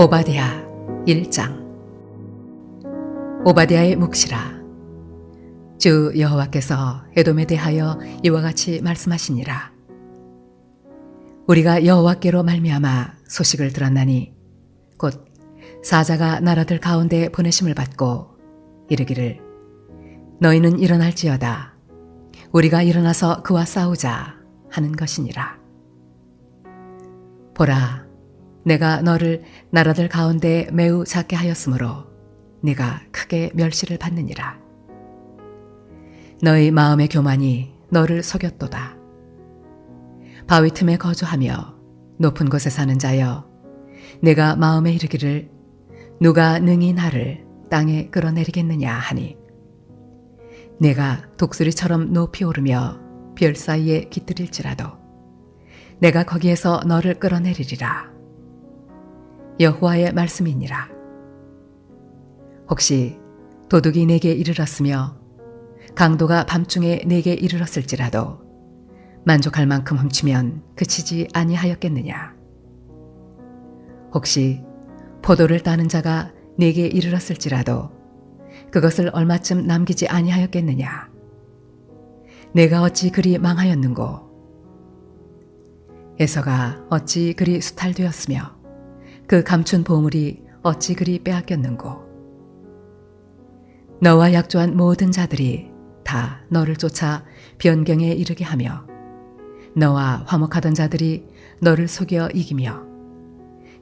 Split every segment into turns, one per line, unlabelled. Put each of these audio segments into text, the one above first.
오바디아 1장. 오바디아의 묵시라. 주 여호와께서 에돔에 대하여 이와 같이 말씀하시니라. 우리가 여호와께로 말미암아 소식을 들었나니 곧 사자가 나라들 가운데 보내심을 받고 이르기를 너희는 일어날지어다. 우리가 일어나서 그와 싸우자 하는 것이니라. 보라 내가 너를 나라들 가운데 매우 작게 하였으므로 네가 크게 멸시를 받느니라. 너희 마음의 교만이 너를 속였도다. 바위 틈에 거주하며 높은 곳에 사는 자여, 내가 마음에 이르기를 누가 능히 나를 땅에 끌어내리겠느냐 하니, 내가 독수리처럼 높이 오르며 별 사이에 깃들일지라도 내가 거기에서 너를 끌어내리리라. 여호와의 말씀이니라. 혹시 도둑이 내게 이르렀으며 강도가 밤중에 내게 이르렀을지라도 만족할 만큼 훔치면 그치지 아니하였겠느냐? 혹시 포도를 따는 자가 내게 이르렀을지라도 그것을 얼마쯤 남기지 아니하였겠느냐? 내가 어찌 그리 망하였는고? 에서가 어찌 그리 수탈되었으며 그 감춘 보물이 어찌 그리 빼앗겼는고. 너와 약조한 모든 자들이 다 너를 쫓아 변경에 이르게 하며 너와 화목하던 자들이 너를 속여 이기며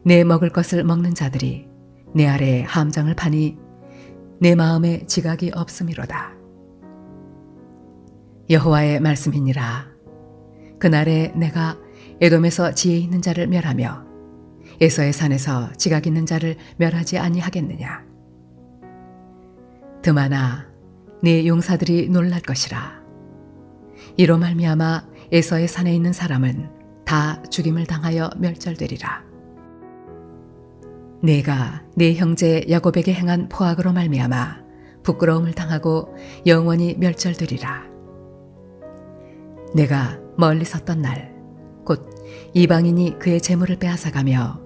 내 먹을 것을 먹는 자들이 내 아래 함장을 파니 내 마음에 지각이 없음이로다. 여호와의 말씀이니라. 그날에 내가 에돔에서 지혜 있는 자를 멸하며 에서의 산에서 지각 있는 자를 멸하지 아니하겠느냐. 드마나 네 용사들이 놀랄 것이라. 이로 말미암아 에서의 산에 있는 사람은 다 죽임을 당하여 멸절되리라. 내가 네 형제 야곱에게 행한 포악으로 말미암아 부끄러움을 당하고 영원히 멸절되리라. 내가 멀리 섰던 날, 곧 이방인이 그의 재물을 빼앗아가며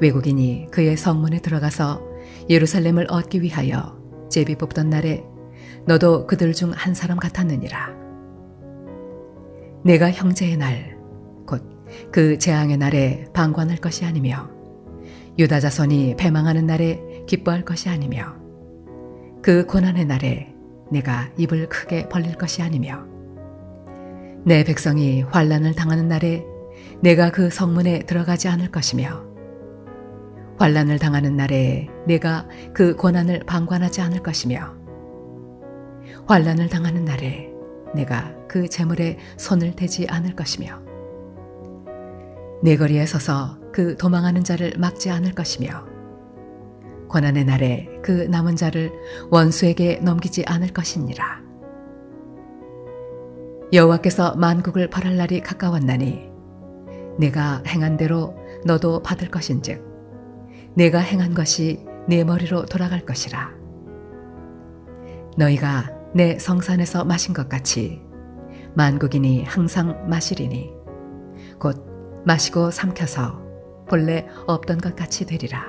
외국인이 그의 성문에 들어가서 예루살렘을 얻기 위하여 제비 뽑던 날에 너도 그들 중 한 사람 같았느니라. 내가 형제의 날, 곧 그 재앙의 날에 방관할 것이 아니며 유다 자손이 패망하는 날에 기뻐할 것이 아니며 그 고난의 날에 내가 입을 크게 벌릴 것이 아니며 내 백성이 환란을 당하는 날에 내가 그 성문에 들어가지 않을 것이며 환란을 당하는 날에 내가 그 고난을 방관하지 않을 것이며 환란을 당하는 날에 내가 그 재물에 손을 대지 않을 것이며 내 거리에 서서 그 도망하는 자를 막지 않을 것이며 고난의 날에 그 남은 자를 원수에게 넘기지 않을 것이니라. 여호와께서 만국을 벌할 날이 가까웠나니 내가 행한 대로 너도 받을 것인즉 내가 행한 것이 내 머리로 돌아갈 것이라. 너희가 내 성산에서 마신 것 같이 만국인이 항상 마시리니 곧 마시고 삼켜서 본래 없던 것 같이 되리라.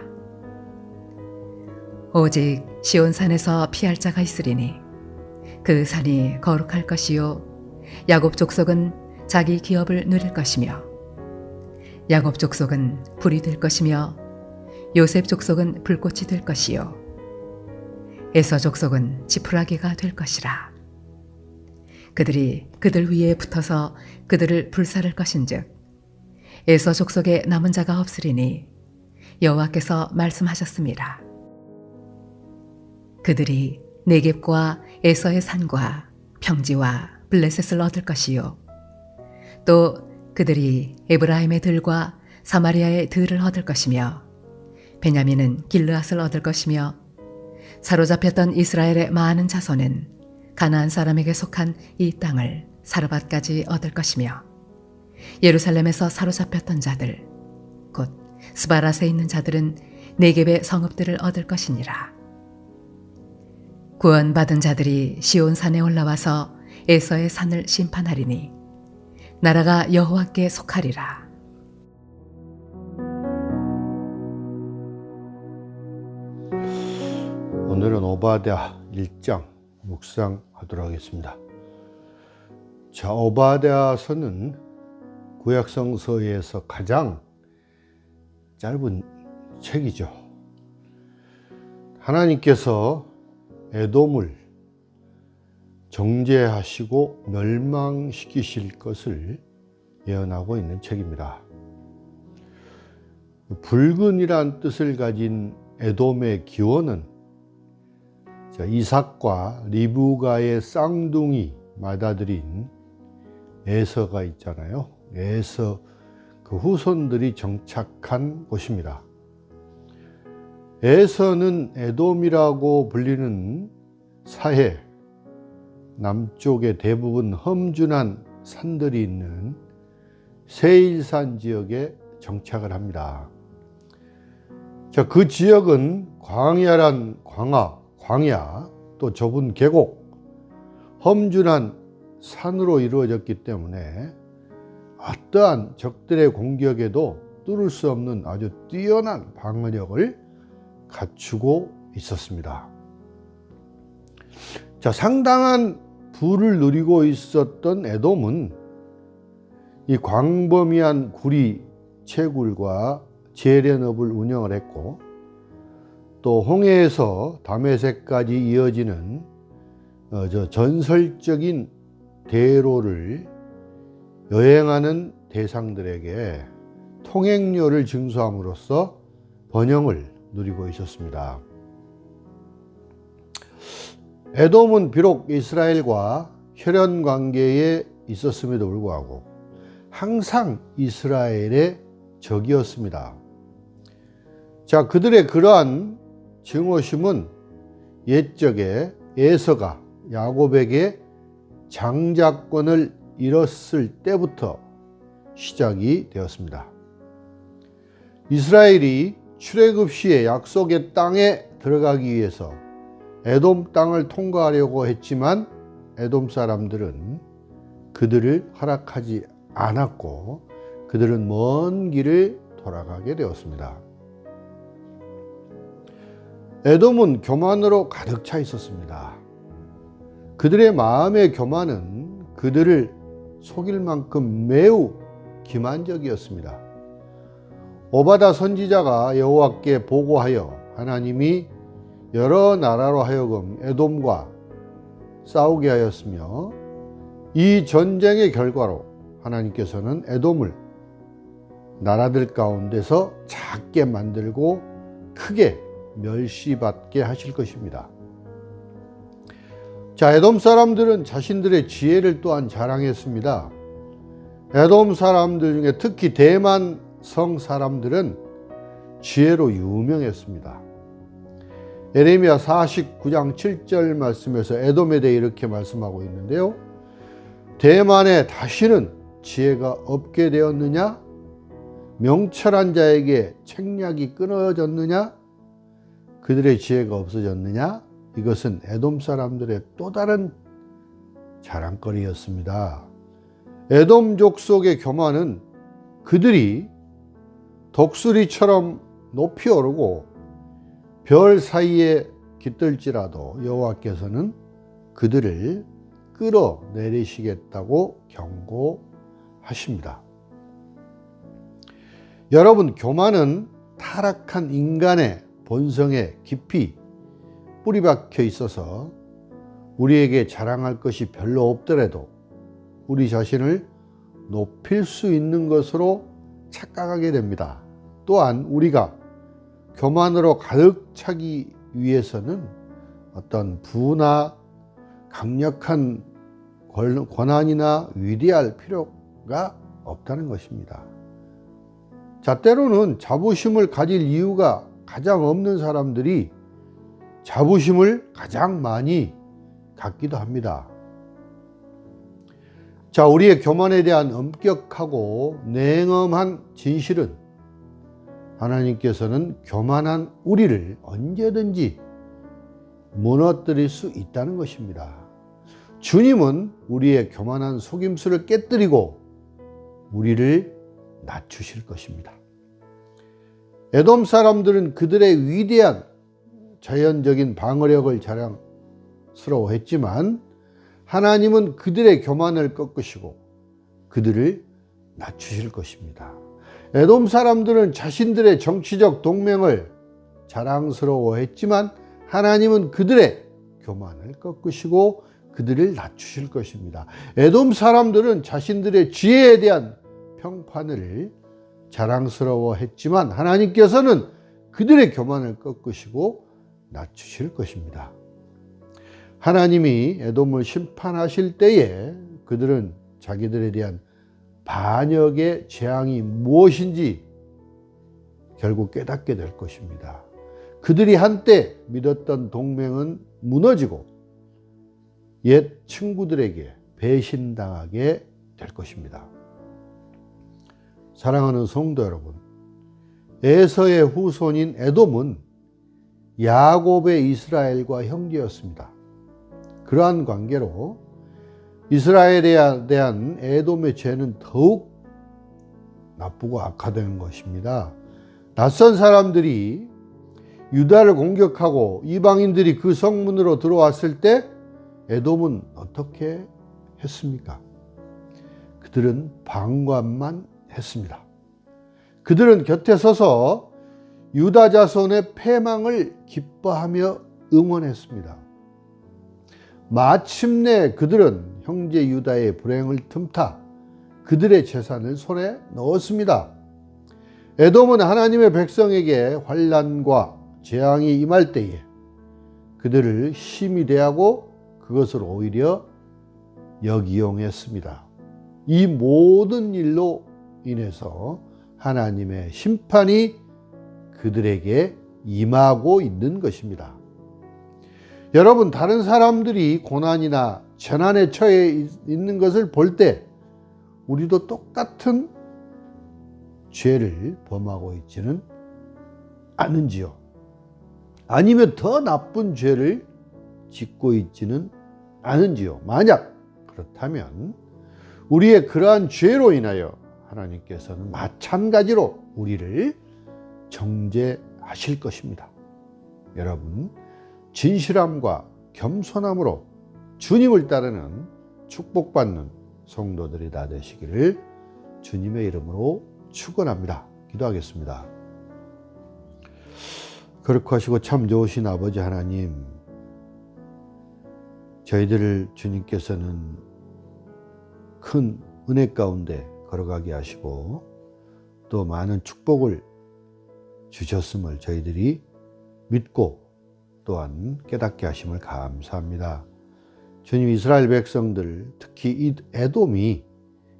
오직 시온산에서 피할 자가 있으리니 그 산이 거룩할 것이요 야곱 족속은 자기 기업을 누릴 것이며 야곱 족속은 불이 될 것이며 요셉 족속은 불꽃이 될 것이요. 에서 족속은 지푸라기가 될 것이라. 그들이 그들 위에 붙어서 그들을 불사를 것인즉 에서 족속에 남은 자가 없으리니 여호와께서 말씀하셨습니다. 그들이 네겝과 에서의 산과 평지와 블레셋을 얻을 것이요. 또 그들이 에브라임의 들과 사마리아의 들을 얻을 것이며 베냐민은 길르앗을 얻을 것이며 사로잡혔던 이스라엘의 많은 자손은 가나안 사람에게 속한 이 땅을 사르밧까지 얻을 것이며 예루살렘에서 사로잡혔던 자들 곧 스바라스에 있는 자들은 네겝의 성읍들을 얻을 것이니라. 구원받은 자들이 시온 산에 올라와서 에서의 산을 심판하리니 나라가 여호와께 속하리라
오바댜 1장 묵상하도록 하겠습니다. 자, 오바댜서는 구약 성서에서 가장 짧은 책이죠. 하나님께서 에돔을 정죄하시고 멸망시키실 것을 예언하고 있는 책입니다. 붉은이란 뜻을 가진 에돔의 기원은 자, 이삭과 리브가의 쌍둥이 맏아들인 에서가 있잖아요. 에서 그 후손들이 정착한 곳입니다. 에서는 에돔이라고 불리는 사해 남쪽에 대부분 험준한 산들이 있는 세일산 지역에 정착을 합니다. 자, 그 지역은 광야란 광화, 광야, 또 좁은 계곡, 험준한 산으로 이루어졌기 때문에 어떠한 적들의 공격에도 뚫을 수 없는 아주 뛰어난 방어력을 갖추고 있었습니다. 자, 상당한 부를 누리고 있었던 에돔은 이 광범위한 구리 채굴과 재련업을 운영을 했고 또 홍해에서 담에색까지 이어지는 어, 저 전설적인 대로를 여행하는 대상들에게 통행료를 징수함으로써 번영을 누리고 있었습니다. 에돔은 비록 이스라엘과 혈연 관계에 있었음에도 불구하고 항상 이스라엘의 적이었습니다. 자, 그들의 그러한 증오심은 옛적에 에서가 야곱에게 장자권을 잃었을 때부터 시작이 되었습니다. 이스라엘이 출애굽 시에 약속의 땅에 들어가기 위해서 에돔 땅을 통과하려고 했지만 에돔 사람들은 그들을 허락하지 않았고 그들은 먼 길을 돌아가게 되었습니다. 에돔은 교만으로 가득 차 있었습니다. 그들의 마음의 교만은 그들을 속일 만큼 매우 기만적이었습니다. 오바다 선지자가 여호와께 보고하여 하나님이 여러 나라로 하여금 에돔과 싸우게 하였으며 이 전쟁의 결과로 하나님께서는 에돔을 나라들 가운데서 작게 만들고 크게 멸시받게 하실 것입니다. 자, 에돔 사람들은 자신들의 지혜를 또한 자랑했습니다. 에돔 사람들 중에 특히 대만 성 사람들은 지혜로 유명했습니다. 에레미야 49장 7절 말씀에서 에돔에 대해 이렇게 말씀하고 있는데요. 대만에 다시는 지혜가 없게 되었느냐? 명철한 자에게 책략이 끊어졌느냐? 그들의 지혜가 없어졌느냐? 이것은 에돔 사람들의 또 다른 자랑거리였습니다. 에돔족 속의 교만은 그들이 독수리처럼 높이 오르고 별 사이에 깃들지라도 여호와께서는 그들을 끌어내리시겠다고 경고하십니다. 여러분, 교만은 타락한 인간의 본성에 깊이 뿌리 박혀 있어서 우리에게 자랑할 것이 별로 없더라도 우리 자신을 높일 수 있는 것으로 착각하게 됩니다. 또한 우리가 교만으로 가득 차기 위해서는 어떤 부나 강력한 권한이나 위대할 필요가 없다는 것입니다. 자, 때로는 자부심을 가질 이유가 가장 없는 사람들이 자부심을 가장 많이 갖기도 합니다. 자, 우리의 교만에 대한 엄격하고 냉엄한 진실은 하나님께서는 교만한 우리를 언제든지 무너뜨릴 수 있다는 것입니다. 주님은 우리의 교만한 속임수를 깨뜨리고 우리를 낮추실 것입니다. 에돔 사람들은 그들의 위대한 자연적인 방어력을 자랑스러워했지만 하나님은 그들의 교만을 꺾으시고 그들을 낮추실 것입니다. 에돔 사람들은 자신들의 정치적 동맹을 자랑스러워했지만 하나님은 그들의 교만을 꺾으시고 그들을 낮추실 것입니다. 에돔 사람들은 자신들의 지혜에 대한 평판을 자랑스러워했지만 하나님께서는 그들의 교만을 꺾으시고 낮추실 것입니다. 하나님이 에돔을 심판하실 때에 그들은 자기들에 대한 반역의 재앙이 무엇인지 결국 깨닫게 될 것입니다. 그들이 한때 믿었던 동맹은 무너지고 옛 친구들에게 배신당하게 될 것입니다. 사랑하는 성도 여러분, 에서의 후손인 에돔은 야곱의 이스라엘과 형제였습니다. 그러한 관계로 이스라엘에 대한 에돔의 죄는 더욱 나쁘고 악화되는 것입니다. 낯선 사람들이 유다를 공격하고 이방인들이 그 성문으로 들어왔을 때 에돔은 어떻게 했습니까? 그들은 방관만 했습니다. 그들은 곁에 서서 유다 자손의 패망을 기뻐하며 응원했습니다. 마침내 그들은 형제 유다의 불행을 틈타 그들의 재산을 손에 넣었습니다. 에돔은 하나님의 백성에게 환란과 재앙이 임할 때에 그들을 심히 대하고 그것을 오히려 역이용했습니다. 이 모든 일로 인해서 하나님의 심판이 그들에게 임하고 있는 것입니다. 여러분, 다른 사람들이 고난이나 재난에 처해 있는 것을 볼 때 우리도 똑같은 죄를 범하고 있지는 않은지요? 아니면 더 나쁜 죄를 짓고 있지는 않은지요? 만약 그렇다면 우리의 그러한 죄로 인하여 하나님께서는 마찬가지로 우리를 정죄하실 것입니다. 여러분, 진실함과 겸손함으로 주님을 따르는 축복받는 성도들이 다 되시기를 주님의 이름으로 축원합니다. 기도하겠습니다. 그렇게 하시고 참 좋으신 아버지 하나님, 저희들을 주님께서는 큰 은혜 가운데 걸어가게 하시고 또 많은 축복을 주셨음을 저희들이 믿고 또한 깨닫게 하심을 감사합니다. 주님 이스라엘 백성들 특히 이 에돔이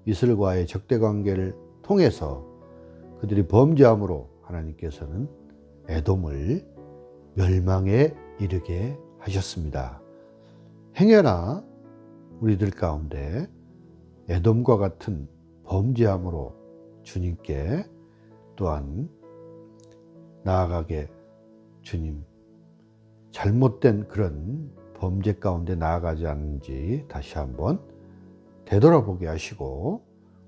이슬과의 적대 관계를 통해서 그들이 범죄함으로 하나님께서는 에돔을 멸망에 이르게 하셨습니다. 행여나 우리들 가운데 에돔과 같은 범죄함으로 주님께 또한 나아가게 주님 잘못된 그런 범죄 가운데 나아가지 않는지 다시 한번 되돌아보게 하시고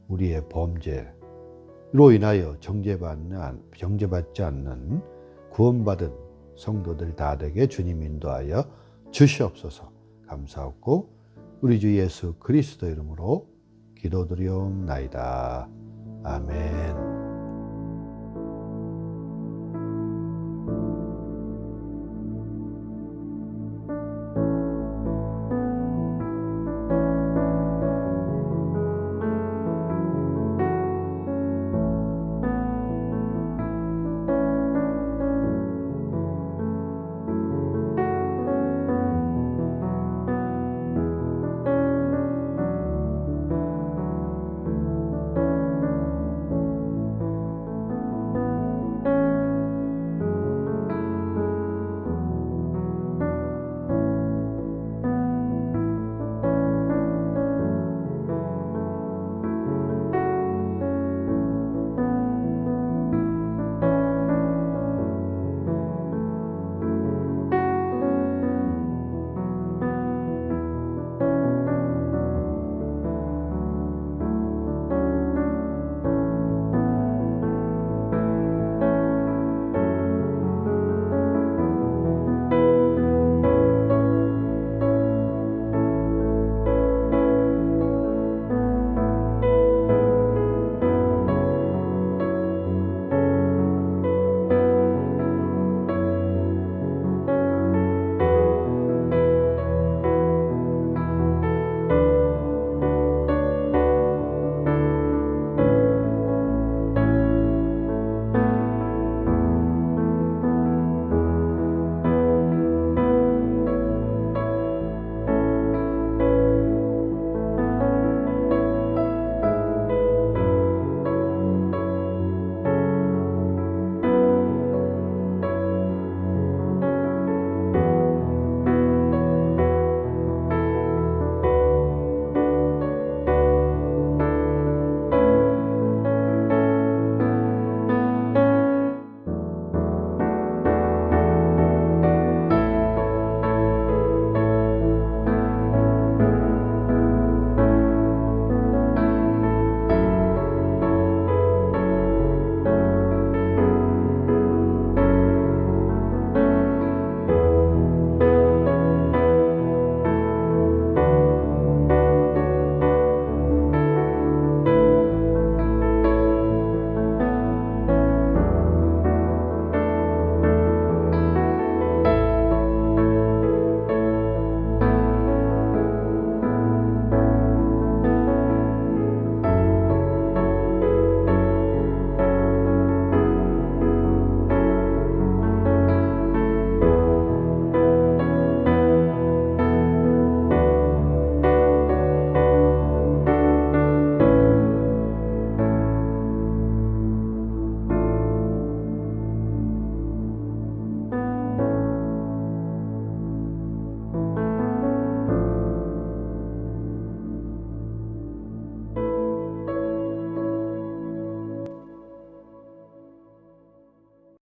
우리의 범죄로 인하여 정죄받지 않는 구원받은 성도들 다 되게 주님 인도하여 주시옵소서. 감사하고 우리 주 예수 그리스도 이름으로 기도드리옵나이다. 아멘.